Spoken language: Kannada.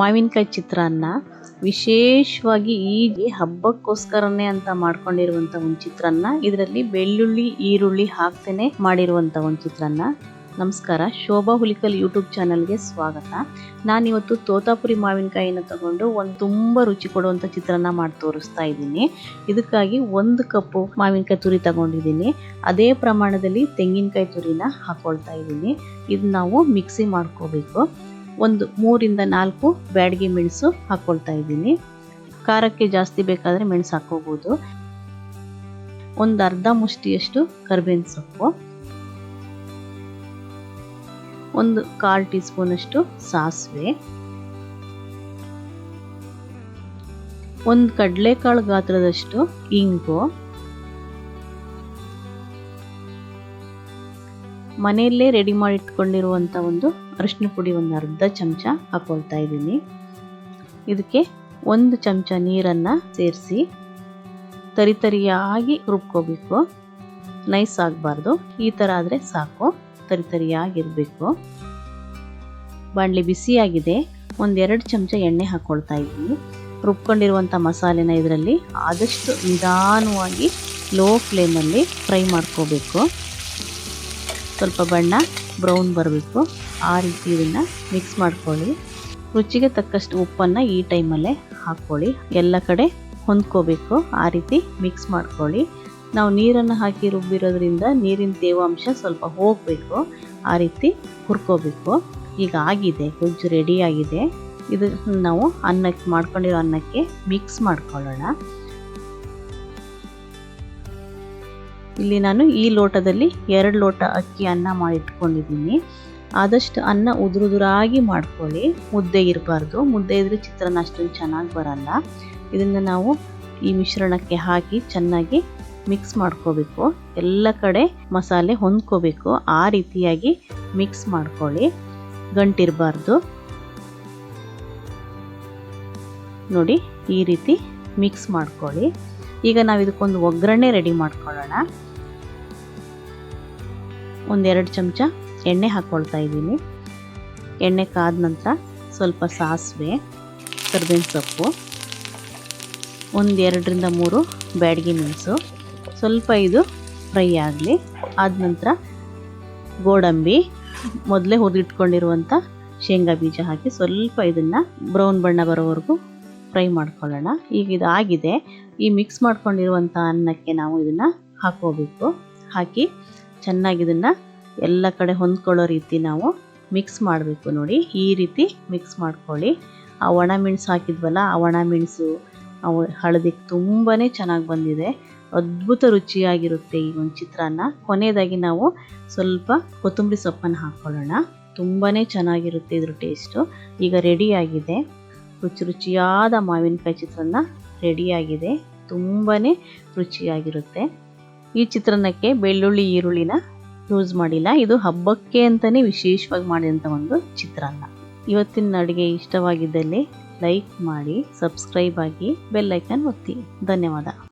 ಮಾವಿನಕಾಯಿ ಚಿತ್ರಾನ್ನ ವಿಶೇಷವಾಗಿ ಈ ಹಬ್ಬಕ್ಕೋಸ್ಕರನೇ ಅಂತ ಮಾಡ್ಕೊಂಡಿರುವಂತ ಒಂದು ಚಿತ್ರಾನ್ನ. ಇದರಲ್ಲಿ ಬೆಳ್ಳುಳ್ಳಿ, ಈರುಳ್ಳಿ ಹಾಕ್ತೇನೆ ಮಾಡಿರುವಂತ ಒಂದು ಚಿತ್ರಾನ್ನ. ನಮಸ್ಕಾರ, ಶೋಭಾ ಹುಲಿಕಲ್ ಯೂಟ್ಯೂಬ್ ಚಾನಲ್ಗೆ ಸ್ವಾಗತ. ನಾನಿವತ್ತು ತೋತಾಪುರಿ ಮಾವಿನಕಾಯಿನ ತಗೊಂಡು ಒಂದು ತುಂಬ ರುಚಿ ಕೊಡುವಂಥ ಚಿತ್ರಾನ್ನ ಮಾಡಿ ತೋರಿಸ್ತಾ ಇದ್ದೀನಿ. ಇದಕ್ಕಾಗಿ ಒಂದು ಕಪ್ಪು ಮಾವಿನಕಾಯಿ ತುರಿ ತಗೊಂಡಿದ್ದೀನಿ. ಅದೇ ಪ್ರಮಾಣದಲ್ಲಿ ತೆಂಗಿನಕಾಯಿ ತುರಿನ ಹಾಕ್ಕೊಳ್ತಾ ಇದ್ದೀನಿ. ಇದು ನಾವು ಮಿಕ್ಸಿ ಮಾಡ್ಕೋಬೇಕು. ಒಂದು ಮೂರಿಂದ ನಾಲ್ಕು ಬ್ಯಾಡಗಿ ಮೆಣಸು ಹಾಕ್ಕೊಳ್ತಾ ಇದ್ದೀನಿ. ಖಾರಕ್ಕೆ ಜಾಸ್ತಿ ಬೇಕಾದರೆ ಮೆಣಸು ಹಾಕೋಬೋದು ಒಂದು ಅರ್ಧ ಮುಷ್ಟಿಯಷ್ಟು ಕರ್ಬೇವಿನ ಸೊಪ್ಪು. ಒಂದು ಕಾಲು ಟೀ ಸ್ಪೂನಷ್ಟು ಸಾಸಿವೆ. ಒಂದು ಕಡಲೆಕಾಳು ಗಾತ್ರದಷ್ಟು ಇಂಗು. ಮನೆಯಲ್ಲೇ ರೆಡಿ ಮಾಡಿ ಇಟ್ಕೊಂಡಿರುವಂಥ ಒಂದು ಅರಿಶಿನ ಪುಡಿ ಒಂದು ಅರ್ಧ ಚಮಚ ಹಾಕೊಳ್ತಾ ಇದ್ದೀನಿ. ಇದಕ್ಕೆ ಒಂದು ಚಮಚ ನೀರನ್ನು ಸೇರಿಸಿ ತರಿತರಿಯಾಗಿ ರುಬ್ಕೋಬೇಕು. ನೈಸ್ ಆಗಬಾರ್ದು. ಈ ಥರ ಆದರೆ ಸಾಕು. ತರಿತರಿಯಾಗಿರಬೇಕು ಬಾಣಲಿ ಬಿಸಿಯಾಗಿದೆ. ಒಂದೆರಡು ಚಮಚ ಎಣ್ಣೆ ಹಾಕ್ಕೊಳ್ತಾ ಇದ್ದೀನಿ. ರುಬ್ಕೊಂಡಿರುವಂಥ ಮಸಾಲೆನ ಇದರಲ್ಲಿ ಆದಷ್ಟು ನಿಧಾನವಾಗಿ ಲೋ ಫ್ಲೇಮಲ್ಲಿ ಫ್ರೈ ಮಾಡ್ಕೋಬೇಕು. ಸ್ವಲ್ಪ ಬಣ್ಣ ಬ್ರೌನ್ ಬರಬೇಕು. ಆ ರೀತಿ ಇದನ್ನು ಮಿಕ್ಸ್ ಮಾಡ್ಕೊಳ್ಳಿ. ರುಚಿಗೆ ತಕ್ಕಷ್ಟು ಉಪ್ಪನ್ನು ಈ ಟೈಮಲ್ಲೇ ಹಾಕ್ಕೊಳ್ಳಿ. ಎಲ್ಲ ಕಡೆ ಹೊಂದ್ಕೋಬೇಕು. ಆ ರೀತಿ ಮಿಕ್ಸ್ ಮಾಡ್ಕೊಳ್ಳಿ. ನಾವು ನೀರನ್ನು ಹಾಕಿ ರುಬ್ಬಿರೋದ್ರಿಂದ ನೀರಿನ ತೇವಾಂಶ ಸ್ವಲ್ಪ ಹೋಗಬೇಕು. ಆ ರೀತಿ ಹುರ್ಕೋಬೇಕು. ಈಗ ಆಗಿದೆ. ಗೊಜ್ಜು ರೆಡಿಯಾಗಿದೆ ಇದು ನಾವು ಅನ್ನಕ್ಕೆ ಮಾಡ್ಕೊಂಡಿರೋ ಅನ್ನಕ್ಕೆ ಮಿಕ್ಸ್ ಮಾಡ್ಕೊಳ್ಳೋಣ. ಇಲ್ಲಿ ನಾನು ಈ ಲೋಟದಲ್ಲಿ ಎರಡು ಲೋಟ ಅಕ್ಕಿ ಅನ್ನ ಮಾಡಿಟ್ಕೊಂಡಿದ್ದೀನಿ. ಆದಷ್ಟು ಅನ್ನ ಉದುರುದುರಾಗಿ ಮಾಡ್ಕೊಳ್ಳಿ. ಮುದ್ದೆ ಇರಬಾರ್ದು. ಮುದ್ದೆ ಇದ್ದರೆ ಚಿತ್ರಾನ್ನ ಅಷ್ಟೊಂದು ಚೆನ್ನಾಗಿ ಬರಲ್ಲ. ಇದನ್ನು ನಾವು ಈ ಮಿಶ್ರಣಕ್ಕೆ ಹಾಕಿ ಚೆನ್ನಾಗಿ ಮಿಕ್ಸ್ ಮಾಡ್ಕೋಬೇಕು. ಎಲ್ಲ ಕಡೆ ಮಸಾಲೆ ಹೊಂದ್ಕೋಬೇಕು. ಆ ರೀತಿಯಾಗಿ ಮಿಕ್ಸ್ ಮಾಡ್ಕೊಳ್ಳಿ. ಗಂಟಿರಬಾರ್ದು. ನೋಡಿ, ಈ ರೀತಿ ಮಿಕ್ಸ್ ಮಾಡ್ಕೊಳ್ಳಿ. ಈಗ ನಾವು ಇದಕ್ಕೊಂದು ಒಗ್ಗರಣೆ ರೆಡಿ ಮಾಡ್ಕೊಳ್ಳೋಣ. ಒಂದೆರಡು ಚಮಚ ಎಣ್ಣೆ ಹಾಕ್ಕೊಳ್ತಾ ಇದ್ದೀನಿ. ಎಣ್ಣೆ ಕಾದ ನಂತರ ಸ್ವಲ್ಪ ಸಾಸಿವೆ, ಕರ್ಬೇವಿನ ಸೊಪ್ಪು, ಒಂದೆರಡರಿಂದ ಮೂರು ಬ್ಯಾಡಗಿ ಮೆಣಸು, ಸ್ವಲ್ಪ ಇದು ಫ್ರೈ ಆಗಲಿ. ಆದ ನಂತರ ಗೋಡಂಬಿ, ಮೊದಲೇ ಹುರಿದಿಟ್ಕೊಂಡಿರುವಂಥ ಶೇಂಗಾ ಬೀಜ ಹಾಕಿ ಸ್ವಲ್ಪ ಇದನ್ನು ಬ್ರೌನ್ ಬಣ್ಣ ಬರೋವರೆಗೂ ಫ್ರೈ ಮಾಡ್ಕೊಳ್ಳೋಣ. ಈಗ ಇದು ಆಗಿದೆ ಈ ಮಿಕ್ಸ್ ಮಾಡ್ಕೊಂಡಿರುವಂಥ ಅನ್ನಕ್ಕೆ ನಾವು ಇದನ್ನು ಹಾಕೋಬೇಕು. ಹಾಕಿ ಚೆನ್ನಾಗಿ ಇದನ್ನು ಎಲ್ಲ ಕಡೆ ಹೊಂದ್ಕೊಳ್ಳೋ ರೀತಿ ನಾವು ಮಿಕ್ಸ್ ಮಾಡಬೇಕು ನೋಡಿ. ಈ ರೀತಿ ಮಿಕ್ಸ್ ಮಾಡ್ಕೊಳ್ಳಿ. ಆ ಒಣ ಮೆಣಸು ಹಾಕಿದ್ವಲ್ಲ, ಆ ಒಣ ಮೆಣಸು ಹಳದಿ ತುಂಬಾ ಚೆನ್ನಾಗಿ ಬಂದಿದೆ. ಅದ್ಭುತ ರುಚಿಯಾಗಿರುತ್ತೆ ಈ ಒಂದು ಚಿತ್ರಾನ್ನ. ಕೊನೆಯದಾಗಿ ನಾವು ಸ್ವಲ್ಪ ಕೊತ್ತಂಬರಿ ಸೊಪ್ಪನ್ನು ಹಾಕ್ಕೊಳ್ಳೋಣ ತುಂಬಾ ಚೆನ್ನಾಗಿರುತ್ತೆ ಇದ್ರ ಟೇಸ್ಟು ಈಗ ರೆಡಿಯಾಗಿದೆ ರುಚಿ ರುಚಿಯಾದ ಮಾವಿನಕಾಯಿ ಚಿತ್ರಾನ್ನ ರೆಡಿಯಾಗಿದೆ ತುಂಬಾ ರುಚಿಯಾಗಿರುತ್ತೆ. ಈ ಚಿತ್ರಾನ್ನಕ್ಕೆ ಬೆಳ್ಳುಳ್ಳಿ, ಈರುಳ್ಳಿನ ಯೂಸ್ ಮಾಡಿಲ್ಲ. ಇದು ಹಬ್ಬಕ್ಕೆ ಅಂತಲೇ ವಿಶೇಷವಾಗಿ ಮಾಡಿದಂಥ ಒಂದು ಚಿತ್ರಾನ್ನ ಇವತ್ತಿನ ಅಡುಗೆ ಇಷ್ಟವಾಗಿದ್ದಲ್ಲಿ ಲೈಕ್ ಮಾಡಿ ಸಬ್ಸ್ಕ್ರೈಬ್ ಆಗಿ ಬೆಲ್ ಐಕನ್ ಒತ್ತಿ. ಧನ್ಯವಾದ.